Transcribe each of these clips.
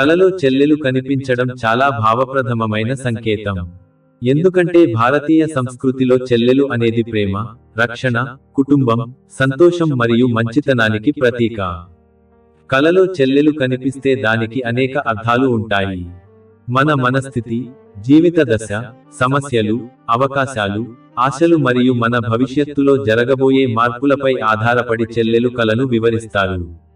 కలలో చెల్లెలు కనిపించడం చాలా భావప్రథమమైన సంకేతం. ఎందుకంటే భారతీయ సంస్కృతిలో చెల్లెలు అనేది ప్రేమ రక్షణ కుటుంబం సంతోషం మరియు మంచితనానికి ప్రతీక. కలలో చెల్లెలు కనిపిస్తే దానికి అనేక అర్థాలు ఉంటాయి. మన మనస్థితి జీవిత దశ సమస్యలు అవకాశాలు ఆశలు మరియు మన భవిష్యత్తులో జరగబోయే మార్పులపై ఆధారపడి చెల్లెలు కలను వివరిస్తారు.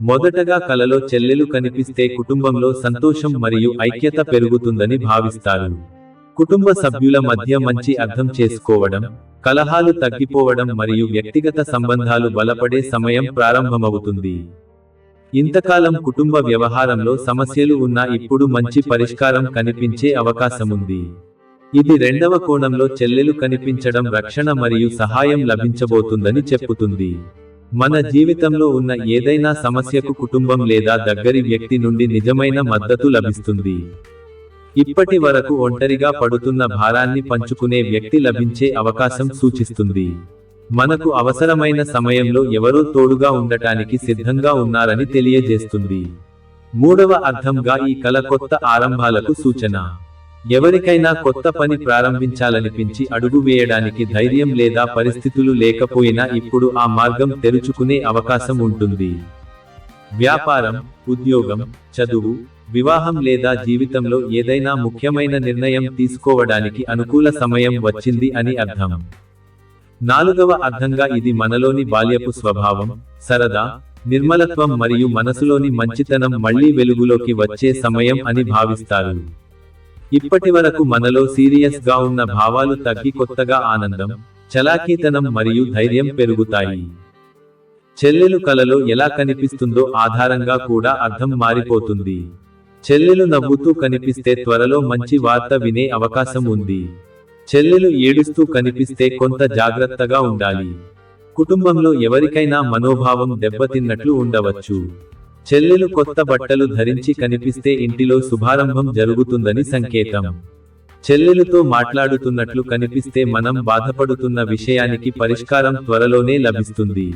మొదటగా కలలో చెల్లెలు కనిపిస్తే కుటుంబంలో సంతోషం మరియు ఐక్యత పెరుగుతుందని భావిస్తారు. కుటుంబ సభ్యుల మధ్య మంచి అర్థం చేసుకోవడం కలహాలు తగ్గిపోవడం మరియు వ్యక్తిగత సంబంధాలు బలపడే సమయం ప్రారంభమవుతుంది. ఇంతకాలం కుటుంబ వ్యవహారంలో సమస్యలు ఉన్నా ఇప్పుడు మంచి పరిష్కారం కనిపించే అవకాశముంది. ఇది రెండవ కోణంలో చెల్లెలు కనిపించడం రక్షణ మరియు సహాయం లభించబోతుందని చెప్పుతుంది. మన జీవితంలో ఉన్న ఏదైనా సమస్యకు కుటుంబం లేదా దగ్గరి వ్యక్తి నుండి నిజమైన మద్దతు లభిస్తుంది. ఇప్పటి వరకు ఒంటరిగా పడుతున్న భారాన్ని పంచుకునే వ్యక్తి లభించే అవకాశం సూచిస్తుంది. మనకు అవసరమైన సమయంలో ఎవరో తోడుగా ఉండటానికి సిద్ధంగా ఉన్నారని తెలియజేస్తుంది. మూడవ అర్థంగా ఈ కల కొత్త ఆరంభాలకు సూచన. ఎవరికైనా కొత్త పని ప్రారంభించాలనిపించి అడుగు వేయడానికి ధైర్యం లేదా పరిస్థితులు లేకపోయినా ఇప్పుడు ఆ మార్గం తెరుచుకునే అవకాశం ఉంటుంది. వ్యాపారం ఉద్యోగం చదువు వివాహం లేదా జీవితంలో ఏదైనా ముఖ్యమైన నిర్ణయం తీసుకోవడానికి అనుకూల సమయం వచ్చింది అని అర్థం. నాలుగవ అర్థంగా ఇది మనలోని బాల్యపు స్వభావం సరదా నిర్మలత్వం మరియు మనసులోని మంచితనం మళ్ళీ వెలుగులోకి వచ్చే సమయం అని భావిస్తారు. ఇప్పటి వరకు మనలో సీరియస్గా ఉన్న భావాలు తగ్గి కొత్తగా ఆనందం చలాకీతనం మరియు ధైర్యం పెరుగుతాయి. చెల్లెలు కలలో ఎలా కనిపిస్తుందో ఆధారంగా కూడా అర్థం మారిపోతుంది. చెల్లెలు నవ్వుతూ కనిపిస్తే త్వరలో మంచి వార్త వినే అవకాశం ఉంది. చెల్లెలు ఏడుస్తూ కనిపిస్తే కొంత జాగ్రత్తగా ఉండాలి. కుటుంబంలో ఎవరికైనా మనోభావం దెబ్బతిన్నట్లు ఉండవచ్చు. చెల్లెలు కొత్త బట్టలు ధరించి కనిపిస్తే ఇంటిలో శుభారంభం జరుగుతుందని సంకేతం. చెల్లెలుతో మాట్లాడుతున్నట్లు కనిపిస్తే మనం బాధపడుతున్న విషయానికి పరిష్కారం త్వరలోనే లభిస్తుంది.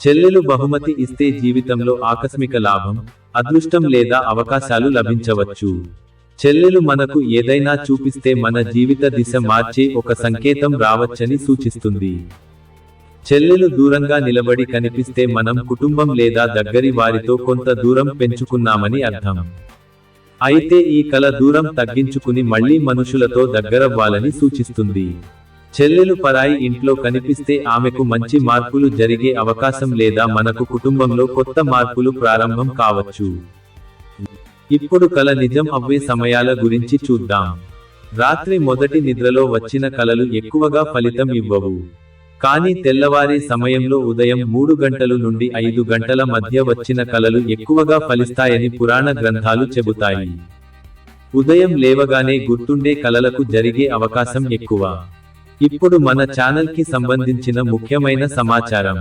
చెల్లెలు బహుమతి ఇస్తే జీవితంలో ఆకస్మిక లాభం అదృష్టం లేదా అవకాశాలు లభించవచ్చు. చెల్లెలు మనకు ఏదైనా చూపిస్తే మన జీవిత దిశ మార్చే ఒక సంకేతం రావచ్చని సూచిస్తుంది. చెల్లెలు దూరంగా నిలబడి కనిపిస్తే మనం కుటుంబం లేదా దగ్గరి వారితో కొంత దూరం పెంచుకున్నామని అర్థం. అయితే ఈ కల దూరం తగ్గించుకుని మళ్ళీ మనుషులతో దగ్గరవ్వాలని సూచిస్తుంది. చెల్లెలు పరాయి ఇంట్లో కనిపిస్తే ఆమెకు మంచి మార్పులు జరిగే అవకాశం లేదా మనకు కుటుంబంలో కొత్త మార్పులు ప్రారంభం కావచ్చు. ఇప్పుడు కల నిజం అవ్వే సమయాల గురించి చూద్దాం. రాత్రి మొదటి నిద్రలో వచ్చిన కలలు ఎక్కువగా ఫలితం ఇవ్వవు. కానీ తెల్లవారే సమయంలో ఉదయం మూడు గంటలు నుండి ఐదు గంటల మధ్య వచ్చిన కలలు ఎక్కువగా ఫలిస్తాయని పురాణ గ్రంథాలు చెబుతాయి. ఉదయం లేవగానే గుర్తుండే కలలకు జరిగే అవకాశం ఎక్కువ. ఇప్పుడు మన ఛానల్కి సంబంధించిన ముఖ్యమైన సమాచారం.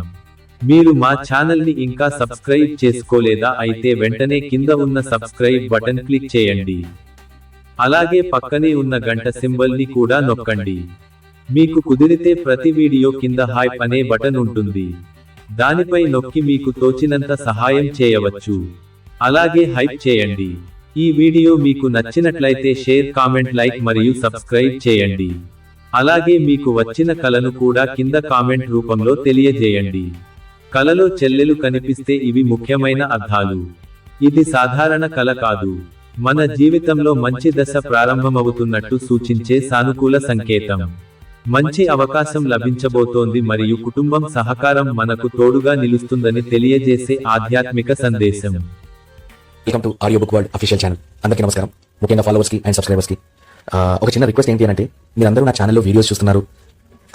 మీరు మా ఛానల్ని ఇంకా సబ్స్క్రైబ్ చేసుకోలేదా? అయితే వెంటనే కింద ఉన్న సబ్స్క్రైబ్ బటన్ క్లిక్ చేయండి. అలాగే పక్కనే ఉన్న గంట సింబల్ని కూడా నొక్కండి. మీకు కుదిరితే ప్రతి వీడియో కింద హైప్ అనే బటన్ ఉంటుంది. దానిపై నొక్కి మీకు తోచినంత సహాయం చేయవచ్చు. అలాగే హైప్ చేయండి. ఈ వీడియో మీకు నచ్చినట్లయితే షేర్ కామెంట్ లైక్ మరియు సబ్స్క్రైబ్ చేయండి. అలాగే మీకు వచ్చిన కలను కూడా కింద కామెంట్ రూపంలో తెలియజేయండి. కలలో చెల్లెలు కనిపిస్తే ఇవి ముఖ్యమైన అర్థాలు. ఇది సాధారణ కల కాదు. మన జీవితంలో మంచి దశ ప్రారంభమవుతున్నట్టు సూచించే సానుకూల సంకేతం. మంచి అవకాశం లభించబోతోంది మరియు కుటుంబం సహకారం మనకు తోడుగా నిలుస్తుందని తెలియజేసే ఆధ్యాత్మిక సందేశం. Welcome to audio book world official channel అందరికీ నమస్కారం. ముఖ్యంగా ఫాలోవర్స్కి అండ్ సబ్స్క్రైబర్స్కి. ఒక చిన్న రిక్వెస్ట్ ఏంటి అంటే మీరందరూ నా ఛానల్లో వీడియోస్ చూస్తున్నారు.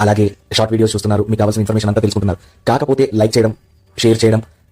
అలాగే షార్ట్ వీడియోస్ చూస్తున్నారు. మీకు కావాల్సిన ఇన్ఫర్మేషన్ అంతా తెలుసుకుంటున్నారు. కాకపోతే లైక్ చేయడం షేర్ చేయడం